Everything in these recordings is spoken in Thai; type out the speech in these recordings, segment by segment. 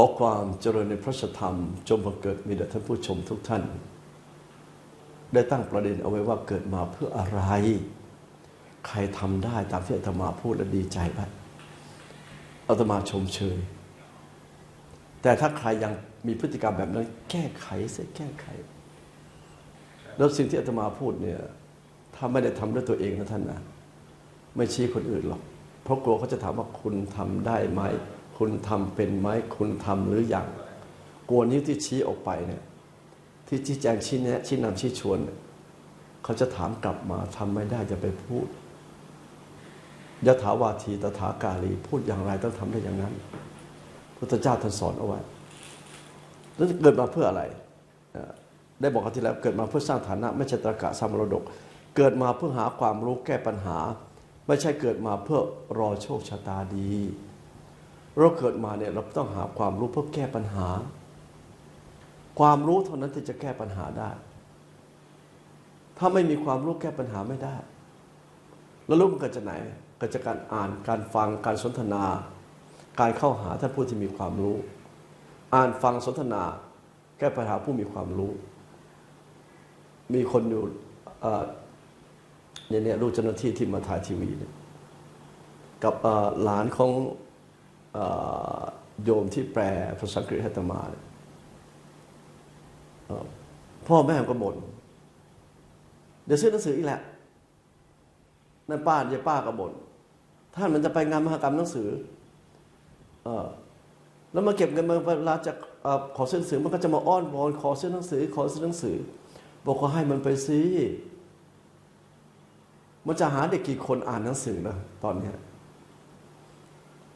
ขอความเจริญในพระธรรม จงบังเกิดมีแด่ท่านผู้ชมทุกท่าน ได้ตั้งประเด็นเอาไว้ว่าเกิดมาเพื่ออะไร ใครทำได้ตามที่อาตมาพูดและดีใจไปอาตมาชมเชย แต่ถ้าใครยังมีพฤติกรรมแบบนั้น แก้ไขเสียแก้ไข แล้วสิ่งที่อาตมาพูดเนี่ยถ้าไม่ได้ทำด้วยตัวเองนะท่านนะไม่ชี้คนอื่นหรอกเพราะกลัวเขาจะถามว่าคุณทำได้ไหม คุณทำเป็นไหมคุณทำหรืออยังกลัวนิ้วที่ชี้ออกไปเนี่ยที่ชี้แจงชี้แนะชี้นำชี้ชวนเนี่ยเขาจะถามกลับมาทำไม่ได้จะไปพูดยะถาวาทีตถากาลีพูดอย่างไรต้องทำได้อย่างนั้นพุทธเจ้าท่านสอนเอาไว้แล้วเกิดมาเพื่ออะไร ได้บอกกันที่แล้วเกิดมาเพื่อสร้างฐานะ ไม่ใช่ตรกะสร้างมรดก เกิดมาเพื่อหาความรู้แก้ปัญหา ไม่ใช่เกิดมาเพื่อรอโชคชะตาดี เราเกิดมาเนี่ยเราต้องหาความรู้เพื่อแก้ปัญหา ความรู้เท่านั้นที่จะแก้ปัญหาได้ ถ้าไม่มีความรู้แก้ปัญหาไม่ได้ แล้วรู้มันเกิดจากไหนเกิดจากการอ่านการฟังการสนทนา การเข้าหาท่านผู้ที่มีความรู้ อ่านฟังสนทนา แก้ปัญหาผู้มีความรู้ มีคนอยู่เนี่ยเนี่ยลูกเจ้าหน้าที่ที่มาถ่ายทีวีเนี่ยกับหลานของ โยมที่แปลภาษาอังกฤษให้ตมาพ่อแม่ก็บ่นเดี๋ยวซื้อหนังสืออีกแหละนั่นป้ายายป้าก็บ่นท่านมันจะไปงานมหกรรมหนังสืออแล้วมาเก็บเงินมาเวลาจะขอซื้อหนังสือมันก็จะมาอ้อนวอนขอซื้อหนังสือ ขอซื้อหนังสือ บอกว่าให้มันไปซิมันจะหาเด็กกี่คนอ่านหนังสือนะตอนนี้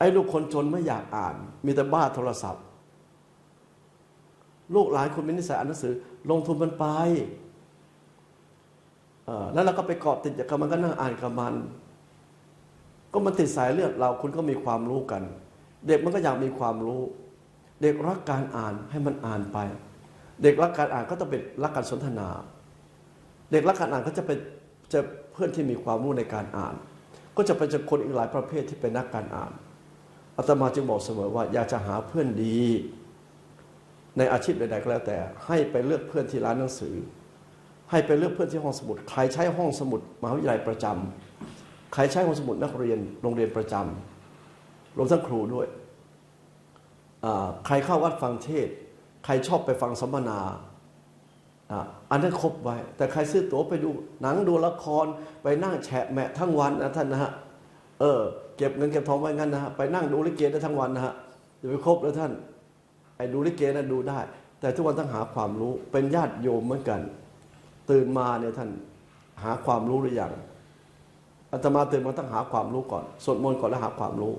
อ้ลูกคนจนไม่อยากอ่าน มีแต่บ้าโทรศัพท์ ลูกหลานคนมีนิสัยอ่านหนังสือ ลงทุนมันไปแล้วเราก็ไปเกาะติดกับมันก็นั่งอ่านกับมัน ก็มันติดสายเลือดเราคุณก็มีความรู้กัน เด็กมันก็อยากมีความรู้ เด็กรักการอ่านให้มันอ่านไป เด็กรักการอ่านก็ต้องเป็นรักการสนทนา เด็กรักการอ่านก็จะเป็นจะเพื่อนที่มีความรู้ในการอ่าน ก็จะเป็นจะคนอีกหลายประเภทที่เป็นนักการอ่าน อาตมาจึงบอกเสมอว่าอยากจะหาเพื่อนดี ในอาชีพใดๆก็แล้วแต่ ให้ไปเลือกเพื่อนที่ร้านหนังสือ ให้ไปเลือกเพื่อนที่ห้องสมุด ใครใช้ห้องสมุดมหาวิทยาลัยประจำใครใช้ห้องสมุดนักเรียนโรงเรียนประจำรวมทั้งครูด้วย ใครเข้าวัดฟังเทศ ใครชอบไปฟังสัมมนาอันนั้นครบไว้ แต่ใครซื้อตั๋วไปดูหนังดูละครไปนั่งแฉะแมะทั้งวันนะท่านนะฮะเออเก็บเงินเก็บทองไว้งั้นนะฮะไปนั่งดูลิเกได้ทั้งวันนะฮะอย่าไปครบแล้วท่านไอ้ดูลิเกนะดูได้ แต่ทุกวันต้องหาความรู้เป็นญาติโยมเหมือนกัน ตื่นมาเนี่ยท่านหาความรู้หรือยังอาตมาตื่นมาต้องหาความรู้ก่อนสวดมนต์ก่อนแล้วหาความรู้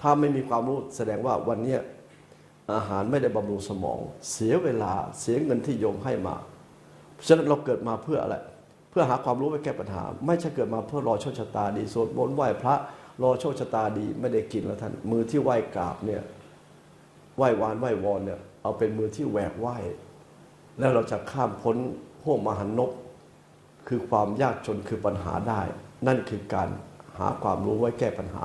ถ้าไม่มีความรู้แสดงว่าวันนี้อาหารไม่ได้บำรุงสมอง เสียเวลาเสียเงินที่โยมให้มาฉะนั้นเราเกิดมาเพื่ออะไร เพื่อหาความรู้ไปแก้ปัญหา ไม่ใช่เกิดมาเพื่อรอโชคชะตาดีสวดมนต์ไหว้พระ รอโชคชะตาดีไม่ได้กินแล้วท่าน มือที่ไหว้กราบเนี่ยไหว้วานไหว้วอนเนี่ยเอาเป็นมือที่แหวกไหว้ แล้วเราจะข้ามพ้นห่วงมหันนบคือความยากจนคือปัญหาได้ นั่นคือการหาความรู้ไว้แก้ปัญหา